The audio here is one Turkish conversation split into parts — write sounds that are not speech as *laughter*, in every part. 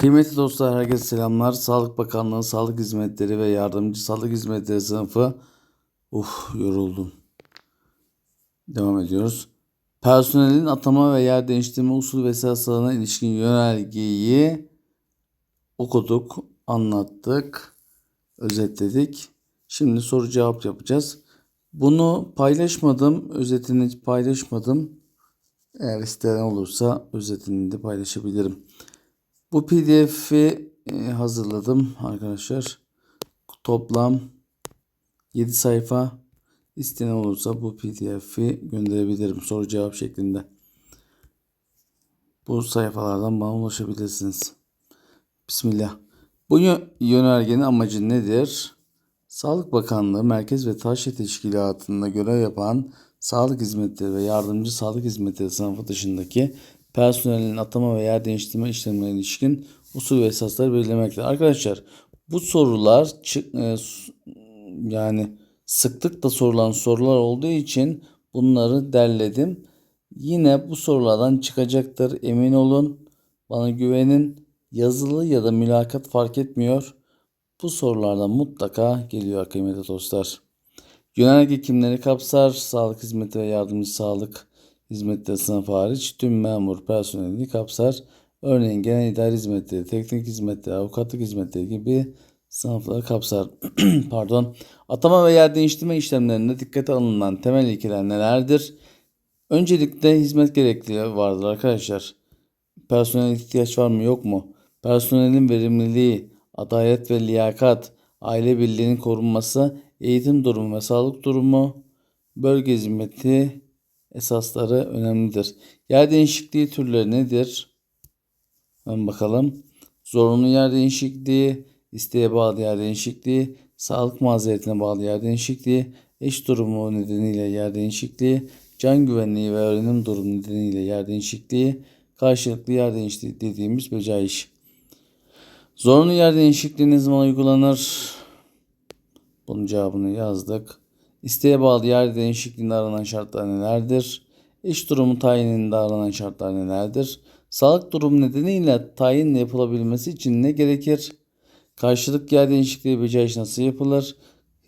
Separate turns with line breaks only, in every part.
Kıymetli dostlar, herkese selamlar. Sağlık Bakanlığı Sağlık Hizmetleri ve Yardımcı Sağlık Hizmetleri sınıfı. Uf, yoruldum. Devam ediyoruz. Personelin atama ve yer değiştirme usul ve esaslarına ilişkin yönergeyi okuduk, anlattık, özetledik. Şimdi soru cevap yapacağız. Bunu paylaşmadım, özetini paylaşmadım. Eğer isteyen olursa özetini de paylaşabilirim. Bu pdf'i e, hazırladım arkadaşlar. Toplam 7 sayfa. İsteyen olursa bu pdf'i gönderebilirim soru cevap şeklinde. Bu sayfalardan bana ulaşabilirsiniz. Bismillah. Bu yö- yönergenin amacı nedir? Sağlık Bakanlığı Merkez ve Taşra Teşkilatı'nda görev yapan sağlık hizmetleri ve yardımcı sağlık hizmetleri sınıfı dışındaki personelin atama ve yer değiştirme işlemlerine ilişkin usul ve esasları belirlemektedir. Arkadaşlar bu sorular e, yani sıklıkla sorulan sorular olduğu için bunları derledim. Yine bu sorulardan çıkacaktır emin olun. Bana güvenin. Yazılı ya da mülakat fark etmiyor. Bu sorulardan mutlaka geliyor kıymetli dostlar. Yönerge kimleri kapsar? Sağlık hizmeti ve yardımcı sağlık hizmetleri sınıfı hariç tüm memur personelini kapsar. Örneğin genel idare hizmetleri, teknik hizmetleri, avukatlık hizmetleri gibi sınıfları kapsar. *clears throat* Pardon. Atama ve yer değiştirme işlemlerinde dikkate alınan temel ilkeler nelerdir? Öncelikle hizmet gerekliliği vardır arkadaşlar. Personel ihtiyaç var mı yok mu? Personelin verimliliği, adalet ve liyakat, aile birliğinin korunması, eğitim durumu ve sağlık durumu, bölge hizmeti esasları önemlidir. Yer değişikliği türleri nedir? Hemen bakalım. Zorunlu yer değişikliği, isteğe bağlı yer değişikliği, sağlık mazeretine bağlı yer değişikliği, eş durumu nedeniyle yer değişikliği, can güvenliği ve öğrenim durumu nedeniyle yer değişikliği, karşılıklı yer değişikliği dediğimiz becaiş. Zorunlu yer değişikliği ne zaman uygulanır? Bunun cevabını yazdık. İsteğe bağlı yer değişikliğinde aranan şartlar nelerdir? İş durumu tayininde aranan şartlar nelerdir? Sağlık durumu nedeniyle tayin yapılabilmesi için ne gerekir? Karşılık yer değişikliği becaiş nasıl yapılır?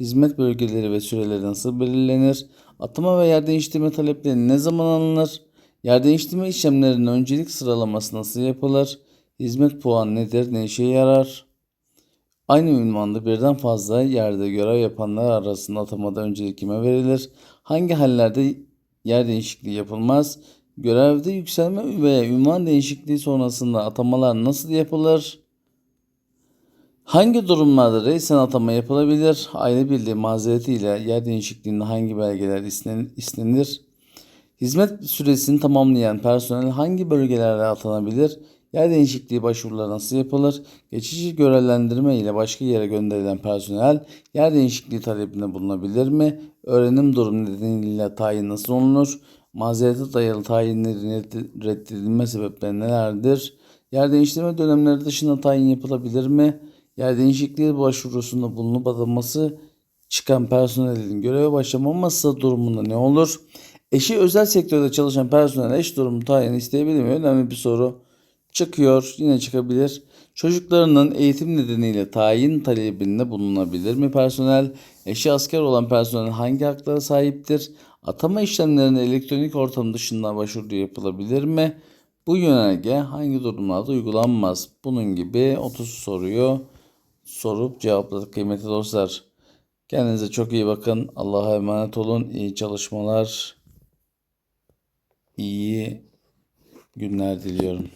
Hizmet bölgeleri ve süreleri nasıl belirlenir? Atama ve yer değiştirme talepleri ne zaman alınır? Yer değiştirme işlemlerinin öncelik sıralaması nasıl yapılır? Hizmet puanı nedir? Ne işe yarar? Aynı ünvanda birden fazla yerde görev yapanlar arasında atamada öncelik kime verilir? Hangi hallerde yer değişikliği yapılmaz? Görevde yükselme veya ünvan değişikliği sonrasında atamalar nasıl yapılır? Hangi durumlarda reisen atama yapılabilir? Aile birliği mazeretiyle yer değişikliğinde hangi belgeler isten- istenir? Hizmet süresini tamamlayan personel hangi bölgelere atanabilir? Yer değişikliği başvuruları nasıl yapılır? Geçici görevlendirme ile başka yere gönderilen personel yer değişikliği talebinde bulunabilir mi? Öğrenim durumu nedeniyle tayin nasıl olunur? Mazerete dayalı tayinlerin reddedilme sebepleri nelerdir? Yer değiştirme dönemleri dışında tayin yapılabilir mi? Yer değişikliği başvurusunda bulunup atanması çıkan personelin göreve başlamaması durumunda ne olur? Eşi özel sektörde çalışan personel eş durumu tayin isteyebilir mi? Önemli bir soru. Çıkıyor, yine çıkabilir. Çocuklarının eğitim nedeniyle tayin talebinde bulunabilir mi personel? Eşi asker olan personel hangi haklara sahiptir? Atama işlemlerine elektronik ortam dışında başvuru yapılabilir mi? Bu yönerge hangi durumlarda uygulanmaz? Bunun gibi 30 soruyu sorup cevapladık kıymetli dostlar. Kendinize çok iyi bakın. Allah'a emanet olun. İyi çalışmalar. İyi günler diliyorum.